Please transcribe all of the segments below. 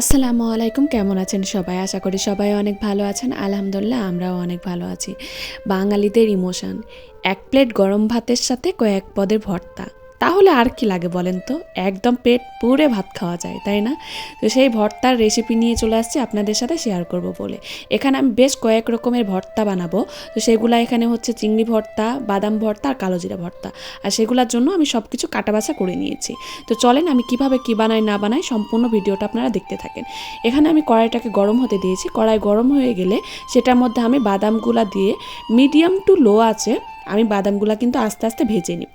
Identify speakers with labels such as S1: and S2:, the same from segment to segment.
S1: আসসালামু আলাইকুম, কেমন আছেন সবাই? আশা করি সবাই অনেক ভালো আছেন। আলহামদুলিল্লাহ, আমরাও অনেক ভালো আছি। বাঙালিদের ইমোশন। এক প্লেট গরম ভাতের সাথে কয়েক পদের ভর্তা। তাহলে আর কি লাগে বলেন তো? একদম পেট পুরে ভাত খাওয়া যায়, তাই না? তো সেই ভর্তার রেসিপি নিয়ে চলে আসছি আপনাদের সাথে শেয়ার করব বলে। এখানে আমি বেশ কয়েক রকমের ভর্তা বানাবো। তো সেগুলো এখানে হচ্ছে চিংড়ি ভর্তা, বাদাম ভর্তা আর কালো জিরা ভর্তা। আর সেগুলোর জন্য আমি সব কিছু কাটাবাছা করে নিয়েছি। তো চলেন আমি কীভাবে কি বানাই না বানাই সম্পূর্ণ ভিডিওটা আপনারা দেখতে থাকেন। এখানে আমি কড়াইটাকে গরম হতে দিয়েছি। কড়াই গরম হয়ে গেলে সেটার মধ্যে আমি বাদামগুলা দিয়ে মিডিয়াম টু লো আছে, আমি বাদামগুলা কিন্তু আস্তে আস্তে ভেজে নিব।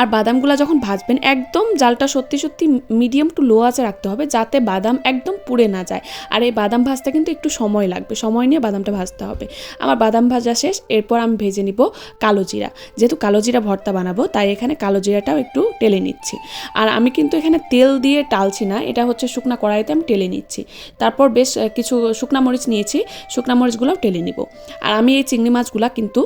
S1: আর বাদামগুলো যখন ভাজবেন, একদম জালটা সত্যি সত্যি মিডিয়াম টু লো আঁচে রাখতে হবে যাতে বাদাম একদম পুড়ে না যায়। আর এই বাদাম ভাজতে কিন্তু একটু সময় লাগবে, সময় নিয়ে বাদামটা ভাজতে হবে। আমার বাদাম ভাজা শেষ, এরপর আমি ভেজে নিব কালো জিরা। যেহেতু কালো জিরা ভর্তা বানাবো, তাই এখানে কালো জিরাটাও একটু টেলে নিচ্ছি। আর আমি কিন্তু এখানে তেল দিয়ে টালছি না, এটা হচ্ছে শুকনা কড়াইতে আমি টেলে নিচ্ছি। তারপর বেশ কিছু শুকনা মরিচ নিয়েছি, শুকনা মরিচগুলোও টেলে নিব। আর আমি এই চিংড়ি মাছগুলো কিন্তু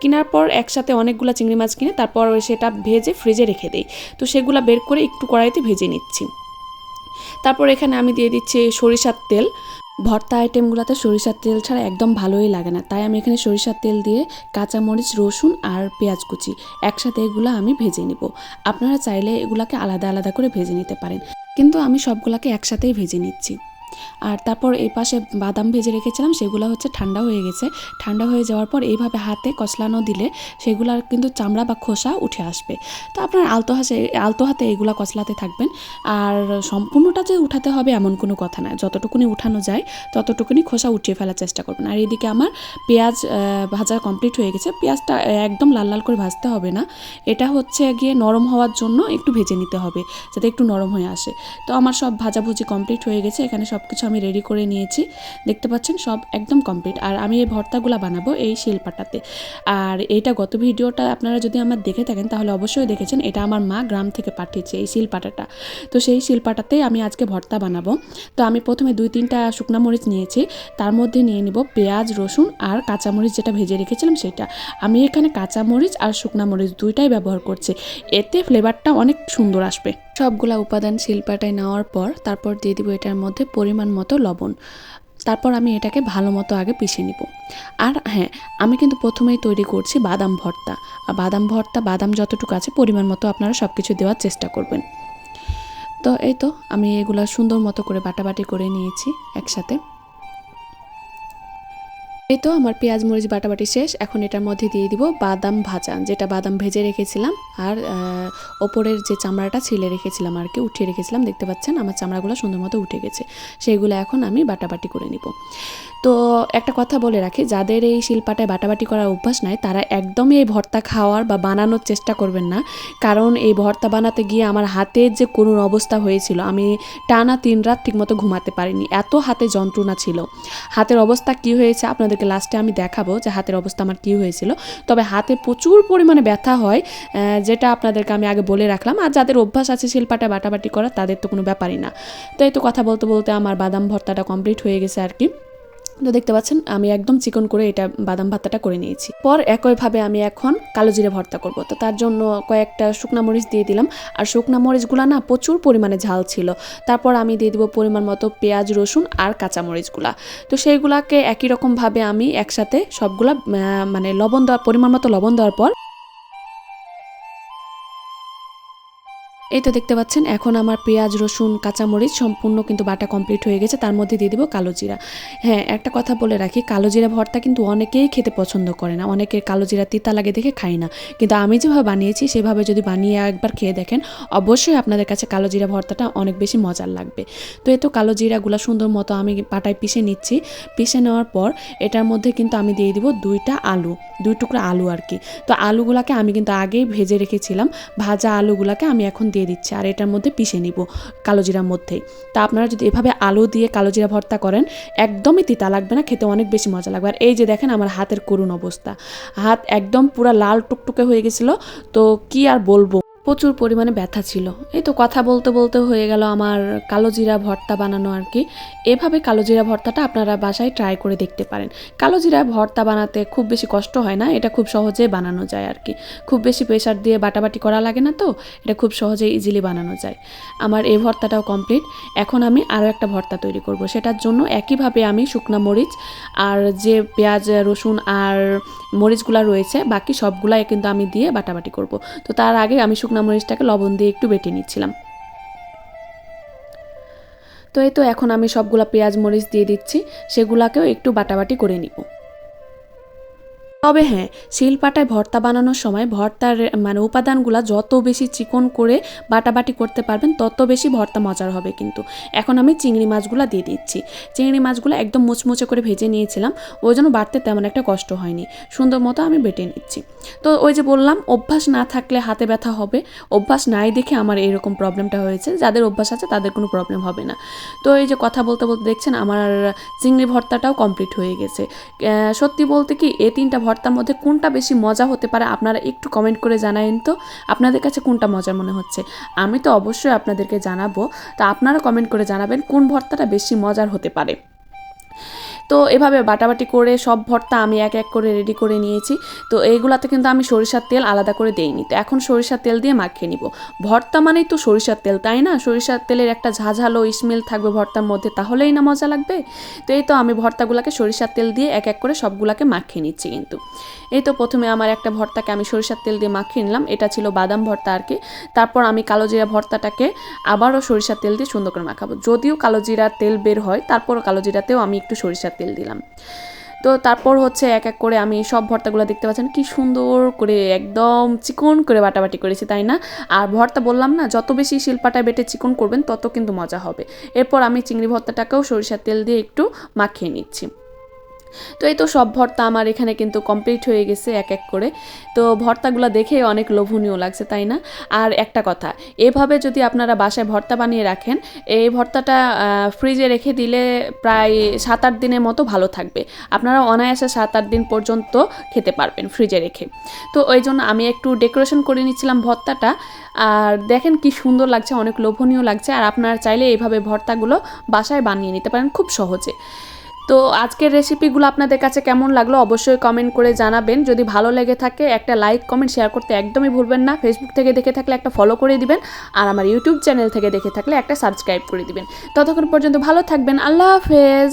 S1: কেনার পর একসাথে অনেকগুলো চিংড়ি মাছ কিনে, তারপর সেটা ভেজে ফ্রিজে রেখে দিই। তো সেগুলো বের করে একটু কড়াইতে ভেজে নিচ্ছি। তারপর এখানে আমি দিয়ে দিচ্ছি সরিষার তেল। ভর্তা আইটেমগুলোতে সরিষার তেল ছাড়া একদম ভালোই লাগে না। তাই আমি এখানে সরিষার তেল দিয়ে কাঁচামরিচ, রসুন আর পেঁয়াজ কুচি একসাথে এগুলো আমি ভেজে নিব। আপনারা চাইলে এগুলাকে আলাদা আলাদা করে ভেজে নিতে পারেন। কিন্তু আমি সবগুলাকে একসাথেই ভেজে নিচ্ছি। আর তারপর এই পাশে বাদাম ভেজে রেখেছিলাম, সেগুলো হচ্ছে ঠান্ডা হয়ে গেছে। ঠান্ডা হয়ে যাওয়ার পর এইভাবে হাতে কচলানো দিলে সেগুলার কিন্তু চামড়া বা খোসা উঠে আসবে। তো আপনার আলতো হাসে, আলতো হাতে এগুলো কচলাতে থাকবেন। আর সম্পূর্ণটা যে উঠাতে হবে এমন কোনো কথা না। যতটুকুনি উঠানো যায়, ততটুকুনি খোসা উঠিয়ে ফেলার চেষ্টা করবেন। আর এদিকে আমার পেঁয়াজ ভাজা কমপ্লিট হয়ে গেছে। পেঁয়াজটা একদম লাল লাল করে ভাজতে হবে না। এটা হচ্ছে গিয়ে নরম হওয়ার জন্য একটু ভেজে নিতে হবে, যাতে একটু নরম হয়ে আসে। তো আমার সব ভাজাভুজি কমপ্লিট হয়ে গেছে। এখানে সব কিছু আমি রেডি করে নিয়েছি। দেখতে পাচ্ছেন সব একদম কমপ্লিট আর আমি এই ভর্তাগুলো বানাবো এই শিলপাটাতে। আর এইটা গত ভিডিওটা আপনারা যদি আমার দেখে থাকেন, তাহলে অবশ্যই দেখেছেন এটা আমার মা গ্রাম থেকে পাঠিয়েছে এই শিলপাটাটা। তো সেই শিলপাটাতেই আমি আজকে ভর্তা বানাবো। তো আমি প্রথমে দুই তিনটা শুকনা মরিচ নিয়েছি। তার মধ্যে নিয়ে নিব পেঁয়াজ, রসুন আর কাঁচামরিচ যেটা ভেজে রেখেছিলাম সেটা। আমি এখানে কাঁচামরিচ আর শুকনা মরিচ দুইটাই ব্যবহার করছি। এতে ফ্লেভারটা অনেক সুন্দর আসবে। সবগুলা উপাদান শিলপাটায় নেওয়ার পর তারপর দিয়ে দিব এটার মধ্যে পরিমাণ মতো লবণ। তারপর আমি এটাকে ভালো মতো আগে পিষে নিব। আর হ্যাঁ আমি কিন্তু প্রথমেই তৈরি করছি বাদাম ভর্তা। আর বাদাম ভর্তা, বাদাম যতটুকু আছে পরিমাণ মতো আপনারা সব কিছু দেওয়ার চেষ্টা করবেন। তো এই তো, আমি এগুলো সুন্দর মতো করে বাটাবাটি করে নিয়েছি একসাথে। এই তো আমার পেঁয়াজ, মরিচ, বাটাবাটি শেষ। এখন এটার মধ্যে দিয়ে দিব বাদাম ভাজা, যেটা বাদাম ভেজে রেখেছিলাম। আর ওপরের যে চামড়াটা ছিলে রেখেছিলাম আর কি, উঠিয়ে রেখেছিলাম। দেখতে পাচ্ছেন, আমার চামড়াগুলো সুন্দর মতো উঠে গেছে। সেইগুলো এখন আমি বাটাবাটি করে নিব। তো একটা কথা বলে রাখি, যাদের এই শিল্পাটায় বাটাবাটি করার অভ্যাস নাই, তারা একদমই এই ভর্তা খাওয়ার বা বানানোর চেষ্টা করবেন না। কারণ এই ভর্তা বানাতে গিয়ে আমার হাতের যে করুণ অবস্থা হয়েছিল, আমি টানা তিন রাত ঠিকমতো ঘুমাতে পারিনি। এত হাতে যন্ত্রণা ছিল। হাতের অবস্থা কি হয়েছে আপনাদেরকে লাস্টে আমি দেখাবো যে হাতের অবস্থা আমার কী হয়েছিল। তবে হাতে প্রচুর পরিমাণে ব্যথা হয় যেটা আপনাদেরকে আমি আগে বলে রাখলাম। আর যাদের অভ্যাস আছে শিল্পাটা বাটাবাটি করা তাদের তো কোনো ব্যাপারই না। তো তো কথা বলতে বলতে আমার বাদাম ভর্তাটা কমপ্লিট হয়ে গেছে আর কি। তো দেখতে পাচ্ছেন, আমি একদম চিকন করে এটা বাদাম ভাতাটা করে নিয়েছি। পর একইভাবে আমি এখন কালো জিরে ভর্তা করব। তো তার জন্য কয়েকটা শুকনা মরিচ দিয়ে দিলাম। আর শুকনা মরিচগুলো না প্রচুর পরিমাণে ঝাল ছিল। তারপর আমি দিয়ে দিব পরিমাণ মতো পেঁয়াজ, রসুন আর কাঁচা মরিচগুলা। তো সেইগুলাকে একই রকমভাবে আমি একসাথে সবগুলা মানে লবণ দেওয়ার, পরিমাণ মতো লবণ দেওয়ার পর এই তো দেখতে পাচ্ছেন, এখন আমার পেঁয়াজ, রসুন, কাঁচামরিচ সম্পূর্ণ কিন্তু বাটা কমপ্লিট হয়ে গেছে। তার মধ্যে দিয়ে দিব কালো জিরা। হ্যাঁ একটা কথা বলে রাখি, কালো জিরা ভর্তা কিন্তু অনেকেই খেতে পছন্দ করে না। অনেকের কালো জিরা তিতা লাগে দেখে খাই না। কিন্তু আমি যেভাবে বানিয়েছি, সেভাবে যদি বানিয়ে একবার খেয়ে দেখেন, অবশ্যই আপনাদের কাছে কালো জিরা ভর্তাটা অনেক বেশি মজার লাগবে। তো এই তো কালো জিরাগুলো সুন্দর মতো আমি পাটায় পিষে নিচ্ছি। পিষে নেওয়ার পর এটার মধ্যে কিন্তু আমি দিয়ে দিব দুইটা আলু, দুই টুকরা আলু আর কি। তো আলুগুলাকে আমি কিন্তু আগেই ভেজে রেখেছিলাম। ভাজা আলুগুলাকে আমি এখন দিয়ে দিচ্ছি, আর এটার মধ্যে পিষে নিব কালো জিরার মধ্যেই। তা আপনারা যদি এভাবে আলু দিয়ে কালো জিরা ভর্তা করেন, একদমই তিতা লাগবে না, খেতে অনেক বেশি মজা লাগবে। আর এই যে দেখেন আমার হাতের করুণ অবস্থা, হাত একদম পুরা লাল টুকটুকে হয়ে গেছিল, তো কি আর বলব? প্রচুর পরিমাণে ব্যথা ছিল। এই তো কথা বলতে বলতে হয়ে গেল আমার কালো জিরা ভর্তা বানানো আর কি। এভাবে কালো জিরা ভর্তাটা আপনারা বাসায় ট্রাই করে দেখতে পারেন। কালো জিরা ভর্তা বানাতে খুব বেশি কষ্ট হয় না, এটা খুব সহজে বানানো যায় আর কি। খুব বেশি প্রেশার দিয়ে বাটাবাটি করা লাগে না তো, এটা খুব সহজে ইজিলি বানানো যায়। আমার এই ভর্তাটাও কমপ্লিট এখন আমি আরও একটা ভর্তা তৈরি করব। সেটার জন্য একইভাবে আমি শুকনা মরিচ আর যে পেঁয়াজ, রসুন আর মরিচগুলা রয়েছে, বাকি সবগুলাই কিন্তু আমি দিয়ে বাটাবাটি করব। তো তার আগে আমি শুকনা মরিচটাকে লবণ দিয়ে একটু বেটে নিচ্ছিলাম। তো এই তো এখন আমি সবগুলা পেঁয়াজ মরিচ দিয়ে দিচ্ছি, সেগুলাকেও একটু বাটাবাটি করে নিব। তবে হ্যাঁ শিলপাটায় ভর্তা বানানোর সময় ভর্তার মানে উপাদানগুলো যত বেশি চিকন করে বাটাবাটি করতে পারবেন, তত বেশি ভর্তা মজার হবে কিন্তু। এখন আমি চিংড়ি মাছগুলো দিয়ে দিচ্ছি। চিংড়ি মাছগুলো একদম মুচমুচে করে ভেজে নিয়েছিলাম, ওই জন্য বাড়তে তেমন একটা কষ্ট হয়নি। সুন্দর মতো আমি বেটে নিচ্ছি। তো ওই যে বললাম, অভ্যাস না থাকলে হাতে ব্যথা হবে। অভ্যাস নাই দেখে আমার এরকম প্রবলেমটা হয়েছে। যাদের অভ্যাস আছে তাদের কোনো প্রবলেম হবে না। তো এই যে কথা বলতে বলতে দেখছেন, আমার চিংড়ি ভর্তাটাও কমপ্লিট হয়ে গেছে। সত্যি বলতে কি এই তিনটা ভর্তার মধ্যে কোনটা বেশি মজা হতে পারে আপনারা একটু কমেন্ট করে জানায়েন তো। আপনাদের কাছে কোনটা মজার মনে হচ্ছে? আমি তো অবশ্যই আপনাদেরকে জানাব। তা আপনারা কমেন্ট করে জানাবেন কোন ভর্তাটা বেশি মজার হতে পারে। তো এভাবে বাটাবাটি করে সব ভর্তা আমি এক এক করে রেডি করে নিয়েছি। তো এইগুলাতে কিন্তু আমি সরিষার তেল আলাদা করে দেইনি। তো এখন সরিষার তেল দিয়ে মাখিয়ে নিব। ভর্তা মানেই তো সরিষার তেল, তাই না? সরিষার তেলের একটা ঝাঝালো স্মেল থাকবে ভর্তার মধ্যে, তাহলেই না মজা লাগবে? তো এই তো আমি ভর্তাগুলোকে সরিষার তেল দিয়ে এক এক করে সবগুলোকে মাখিয়ে নিচ্ছি কিন্তু। এই তো প্রথমে আমার একটা ভর্তাকে আমি সরিষার তেল দিয়ে মাখিয়ে নিলাম। এটা ছিল বাদাম ভর্তা আর কি। তারপর আমি কালো জিরা ভর্তাটাকে আবারও সরিষার তেল দিয়ে সুন্দর করে মাখাবো। যদিও কালো জিরার তেল বের হয়, তারপরও কালো জিরাতেও আমি একটু সরিষার তেল দিলাম। তো তারপর হচ্ছে এক এক করে আমি সব ভর্তাগুলো দেখতে পাচ্ছেন, কি সুন্দর করে একদম চিকন করে বাটাবাটি করেছি, তাই না? আর ভর্তা বললাম না, যত বেশি শিল্পাটা বেটে চিকন করবেন, তত কিন্তু মজা হবে। এরপর আমি চিংড়ি ভর্তাটাকেও সরিষার তেল দিয়ে একটু মাখিয়ে নিচ্ছি। তো এই তো সব ভর্তা আমার এখানে কিন্তু কমপ্লিট হয়ে গেছে এক এক করে। তো ভর্তাগুলো দেখে অনেক লোভনীয় লাগছে, তাই না? আর একটা কথা, এভাবে যদি আপনারা বাসায় ভর্তা বানিয়ে রাখেন, এই ভর্তাটা ফ্রিজে রেখে দিলে প্রায় সাত আট দিনের মতো ভালো থাকবে। আপনারা অনায়াসে সাত আট দিন পর্যন্ত খেতে পারবেন ফ্রিজে রেখে। তো ওই জন্য আমি একটু ডেকোরেশন করে নিচ্ছিলাম ভর্তাটা। আর দেখেন কি সুন্দর লাগছে, অনেক লোভনীয় লাগছে। আর আপনারা চাইলে এইভাবে ভর্তাগুলো বাসায় বানিয়ে নিতে পারেন খুব সহজে। তো আজকের রেসিপিগুলো আপনাদের কাছে কেমন লাগল অবশ্যই কমেন্ট করে জানাবেন। যদি ভালো লেগে থাকে, একটা লাইক কমেন্ট শেয়ার করতে একদমই ভুলবেন না। ফেসবুক থেকে দেখে থাকলে একটা ফলো করে দিবেন, আর আমার ইউটিউব চ্যানেল থেকে দেখে থাকলে একটা সাবস্ক্রাইব করে দিবেন। ততক্ষণ পর্যন্ত ভালো থাকবেন। আল্লাহ হাফেজ।